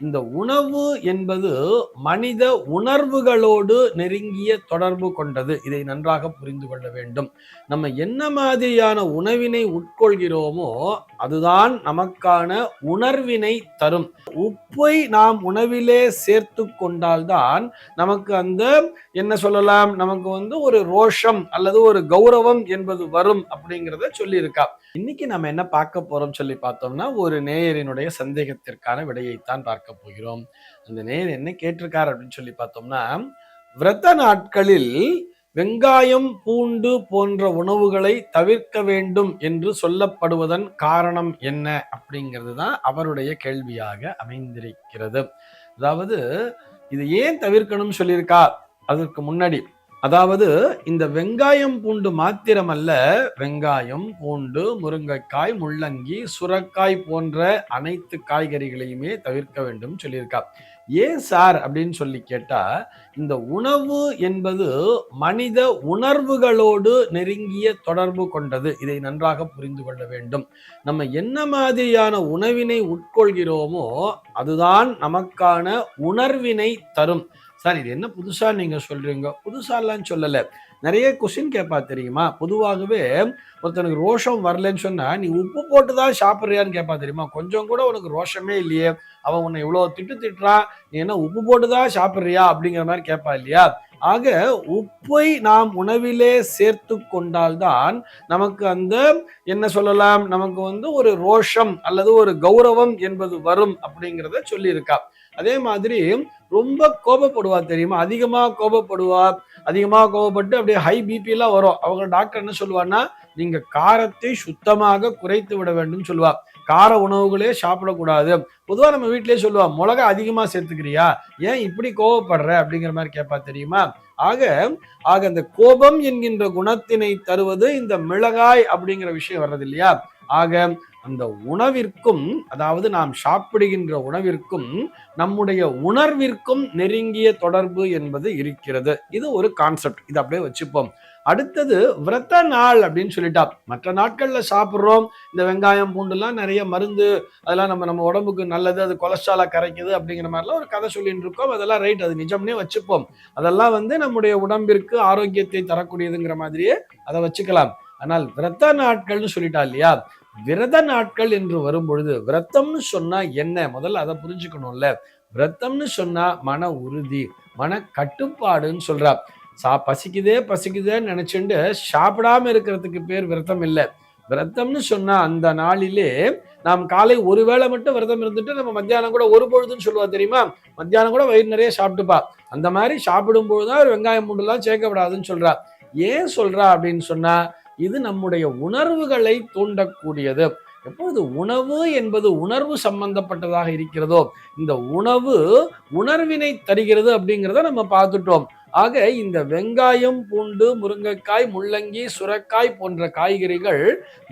இந்த உணவு என்பது மனித உணர்வுகளோடு நெருங்கிய தொடர்பு கொண்டது. இதை நன்றாக புரிந்து கொள்ள வேண்டும். நம்ம என்ன மாதிரியான உணவினை உட்கொள்கிறோமோ அதுதான் நமக்கான உணர்வினை தரும். உப்பை நாம் உணவிலே சேர்த்து கொண்டால்தான் நமக்கு அந்த என்ன சொல்லலாம் நமக்கு வந்து ஒரு ரோஷம் அல்லது ஒரு கௌரவம் என்பது வரும் அப்படிங்கிறத சொல்லியிருக்கா. இன்னைக்கு நம்ம என்ன பார்க்க போறோம் சொல்லி பார்த்தோம்னா ஒரு நேயரினுடைய சந்தேகத்திற்கான விடையைத்தான் பார்க்க போகிறோம். அந்த நேயர் என்ன கேட்டிருக்கார் அப்படின்னு சொல்லி பார்த்தோம்னா விரத நாட்களில் வெங்காயம் பூண்டு போன்ற உணவுகளை தவிர்க்க வேண்டும் என்று சொல்லப்படுவதன் காரணம் என்ன அப்படிங்கிறது தான் அவருடைய கேள்வியாக அமைந்திருக்கிறது. அதாவது இது ஏன் தவிர்க்கணும்னு சொல்லியிருக்கா? அதற்கு முன்னாடி அதாவது இந்த வெங்காயம் பூண்டு மாத்திரமல்ல வெங்காயம் பூண்டு முருங்கைக்காய் முள்ளங்கி சுரக்காய் போன்ற அனைத்து காய்கறிகளையுமே தவிர்க்க வேண்டும் சொல்லியிருக்கா. ஏன் சார் அப்படின்னு சொல்லி கேட்டா இந்த உணவு என்பது மனித உணர்வுகளோடு நெருங்கிய தொடர்பு கொண்டது. இதை நன்றாக புரிந்து கொள்ள வேண்டும். நம்ம என்ன மாதிரியான உணவினை உட்கொள்கிறோமோ அதுதான் நமக்கான உணர்வினை தரும். சார் இது என்ன புதுசாக நீங்கள் சொல்கிறீங்க புதுசாலாம் சொல்லலை. நிறைய கொஸ்டின் கேட்பா தெரியுமா? பொதுவாகவே ஒருத்தனுக்கு ரோஷம் வரலன்னு சொன்னால் நீ உப்பு போட்டு தான் சாப்பிட்றியான்னு கேட்பா தெரியுமா? கொஞ்சம் கூட உனக்கு ரோஷமே இல்லையே. அவன் உன்னை இவ்வளோ திட்டு திட்டுறான். நீ என்ன உப்பு போட்டு தான் சாப்பிட்றியா? அப்படிங்கிற மாதிரி கேட்பா இல்லையா? ஆக உப்பை நாம் உணவிலே சேர்த்து கொண்டால்தான் நமக்கு அந்த என்ன சொல்லலாம் நமக்கு வந்து ஒரு ரோஷம் அல்லது ஒரு கௌரவம் என்பது வரும் அப்படிங்கிறத சொல்லியிருக்கா. அதே மாதிரி ரொம்ப கோபப்படுவா தெரியுமா? அதிகமா கோபப்படுவா. அதிகமா கோபப்பட்டு அப்படியே ஹை பிபி எல்லாம் வரும். அவங்க டாக்டர் என்ன சொல்லுவான்னா நீங்க காரத்தை சுத்தமாக குறைத்து விட வேண்டும் சொல்லுவா. கார உணவுகளே சாப்பிடக்கூடாது. பொதுவா நம்ம வீட்டிலேயே சொல்லுவா மிளகா அதிகமா சேர்த்துக்கிறியா? ஏன் இப்படி கோபப்படுற? அப்படிங்கிற மாதிரி கேட்பா தெரியுமா? ஆக ஆக அந்த கோபம் என்கின்ற குணத்தினை தருவது இந்த மிளகாய் அப்படிங்கிற விஷயம் வர்றது இல்லையா ஆக அந்த உணவிற்கும் அதாவது நாம் சாப்பிடுகின்ற உணவிற்கும் நம்முடைய உணர்விற்கும் நெருங்கிய தொடர்பு என்பது இருக்கிறது. இது ஒரு கான்செப்ட் இது அப்படியே வச்சுப்போம். அடுத்தது விரத நாள் அப்படின்னு சொல்லிட்டா மற்ற நாட்கள்ல சாப்பிட்றோம். இந்த வெங்காயம் பூண்டுலாம் நிறைய மருந்து அதெல்லாம் நம்ம நம்ம உடம்புக்கு நல்லது அது கொலஸ்ட்ராலை கரைக்குது அப்படிங்கிற மாதிரிலாம் ஒரு கதை சொல்லிட்டு இருக்கோம். அதெல்லாம் ரைட் அது நிஜம்னே வச்சுப்போம். அதெல்லாம் வந்து நம்முடைய உடம்பிற்கு ஆரோக்கியத்தை தரக்கூடியதுங்கிற மாதிரியே அதை வச்சுக்கலாம். ஆனால் விரத நாட்கள்னு சொல்லிட்டா இல்லையா? விரத நாட்கள் என்று வரும்பொழுது விரத்தம்னு சொன்னா என்ன? முதல்ல அதை புரிஞ்சுக்கணும்ல. விரத்தம்னு சொன்னா மன உறுதி மன கட்டுப்பாடுன்னு சொல்றா. சா பசிக்குதே பசிக்குதேன்னு நினைச்சுண்டு சாப்பிடாம இருக்கிறதுக்கு பேர் விரதம் இல்லை. விரதம்னு சொன்னா அந்த நாளிலே நாம் காலை ஒரு வேளை மட்டும் விரதம் இருந்துட்டு நம்ம மத்தியானம் கூட ஒரு பொழுதுன்னு சொல்லுவா தெரியுமா? மத்தியானம் கூட வயிறு நிறைய சாப்பிட்டுப்பா. அந்த மாதிரி சாப்பிடும் பொழுதுதான் ஒரு வெங்காயம் பூண்டுலாம் சேர்க்கப்படாதுன்னு சொல்றா. ஏன் சொல்றா அப்படின்னு சொன்னா இது நம்முடைய உணர்வுகளை தூண்டக்கூடியது. எப்பொழுது உணவு என்பது உணர்வு சம்பந்தப்பட்டதாக இருக்கிறதோ இந்த உணவு உணர்வினை தருகிறது அப்படிங்கிறத நம்ம பார்த்துட்டோம். ஆக இந்த வெங்காயம் பூண்டு முருங்கைக்காய் முள்ளங்கி சுரக்காய் போன்ற காய்கறிகள்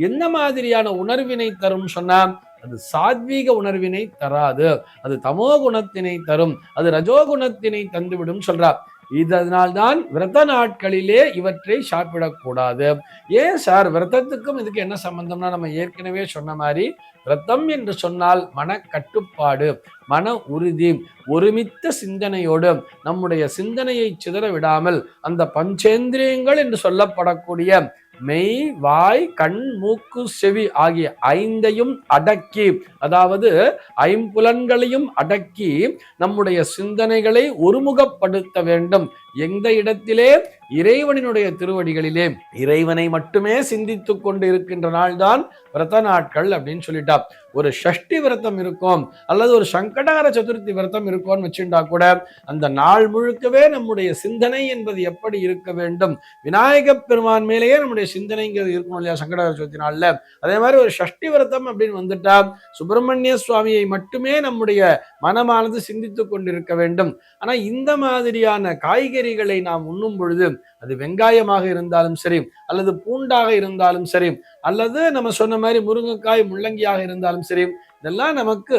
என்ன மாதிரியான உணர்வினை தரும் சொன்னா அது சாத்வீக உணர்வினை தராது. அது தமோ குணத்தினை தரும். அது ரஜோ குணத்தினை தந்துவிடும் சொல்றார் இதனால்தான் விரத நாட்களிலே இவற்றை சாப்பிடக்கூடாது. ஏன் சார்? விரதத்துக்கும் இதுக்கு என்ன சம்பந்தம்னா நம்ம ஏற்கனவே சொன்ன மாதிரி விரதம் என்று சொன்னால் மன கட்டுப்பாடு மன உறுதி ஒருமித்த சிந்தனையோடு நம்முடைய சிந்தனையை சிதற விடாமல் அந்த பஞ்சேந்திரியங்கள் என்று சொல்லப்படக்கூடிய மெய் வாய் கண் மூக்கு செவி ஆகிய ஐந்தையும் அடக்கி அதாவது ஐம்புலன்களையும் அடக்கி நம்முடைய சிந்தனைகளை ஒருமுகப்படுத்த வேண்டும். எந்த இடத்திலே? இறைவனினுடைய திருவடிகளிலே. இறைவனை மட்டுமே சிந்தித்துக் கொண்டு இருக்கின்ற நாள்தான் விரத நாட்கள் அப்படின்னு சொல்லிட்டா. ஒரு ஷஷ்டி விரதம் இருக்கும் அல்லது ஒரு சங்கடகர சதுர்த்தி விரதம் இருக்கும்னு வச்சுட்டா கூட அந்த நாள் முழுக்கவே நம்முடைய சிந்தனை என்பது எப்படி இருக்க வேண்டும்? விநாயக பெருமான் மேலேயே நம்முடைய சிந்தனைங்கிறது இருக்கணும் இல்லையா சங்கடகர சதுர்த்தி நாள்ல? அதே மாதிரி ஒரு ஷஷ்டி விரதம் அப்படின்னு வந்துட்டா சுப்பிரமணிய சுவாமியை மட்டுமே நம்முடைய மனமானது சிந்தித்துக் கொண்டிருக்க வேண்டும். ஆனா இந்த மாதிரியான காய்கறி காய்கறிகளை நாம் உண்ணும் பொழுது அது வெங்காயமாக இருந்தாலும் சரி அல்லது பூண்டாக இருந்தாலும் சரி அல்லது நம்ம சொன்ன மாதிரி முருங்கைக்காய் முள்ளங்கியாக இருந்தாலும் சரி இதெல்லாம் நமக்கு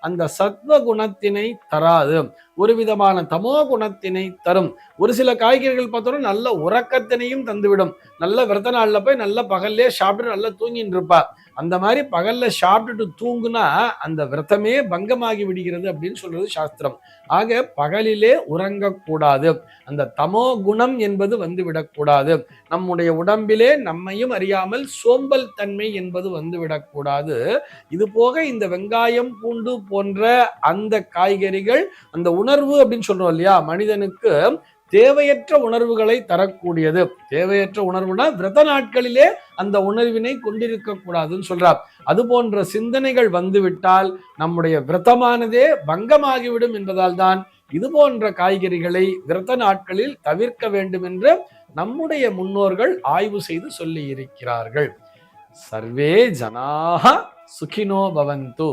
அந்த சத்வ குணத்தினை தராது. ஒரு விதமான தமோ குணத்தினை தரும். ஒரு சில காய்கறிகள் பார்த்தோம்னா நல்ல உறக்கத்தினையும் தந்துவிடும். நல்ல விரத நாளில் போய் நல்ல பகல்லே சாப்பிட்டு நல்லா தூங்கின்னு இருப்பா. அந்த மாதிரி பகல்ல சாப்பிட்டுட்டு தூங்குனா அந்த விரதமே பங்கமாகி விடுகிறது அப்படின்னு சொல்றது சாஸ்திரம். ஆக பகலிலே உறங்கக்கூடாது. அந்த தமோ குணம் என்பது வந்து விடக்கூடாது நம்முடைய உடம்பிலே நம்மையும் அறியாமல் சோம்பல் தன்மை என்பது வந்து விடக்கூடாது இது போக இந்த வெங்காயம் பூண்டு போன்ற அந்த காய்கறிகள் அந்த உணர்வு அப்படின்னு சொல்றோம் இல்லையா மனிதனுக்கு தேவையற்ற உணர்வுகளை தரக்கூடியது. தேவையற்ற உணர்வுனா விரத நாட்களிலே அந்த உணர்வினை கொண்டிருக்க கூடாதுன்னு சொல்றார். அது போன்ற சிந்தனைகள் வந்துவிட்டால் நம்முடைய விரதமானதே பங்கமாகிவிடும் என்பதால் தான் இது போன்ற காய்கறிகளை விரத நாட்களில் தவிர்க்க வேண்டும் என்று நம்முடைய முன்னோர்கள் ஆய்வு செய்து சொல்லி இருக்கிறார்கள் சர்வே ஜனாக சுகினோ பவந்து.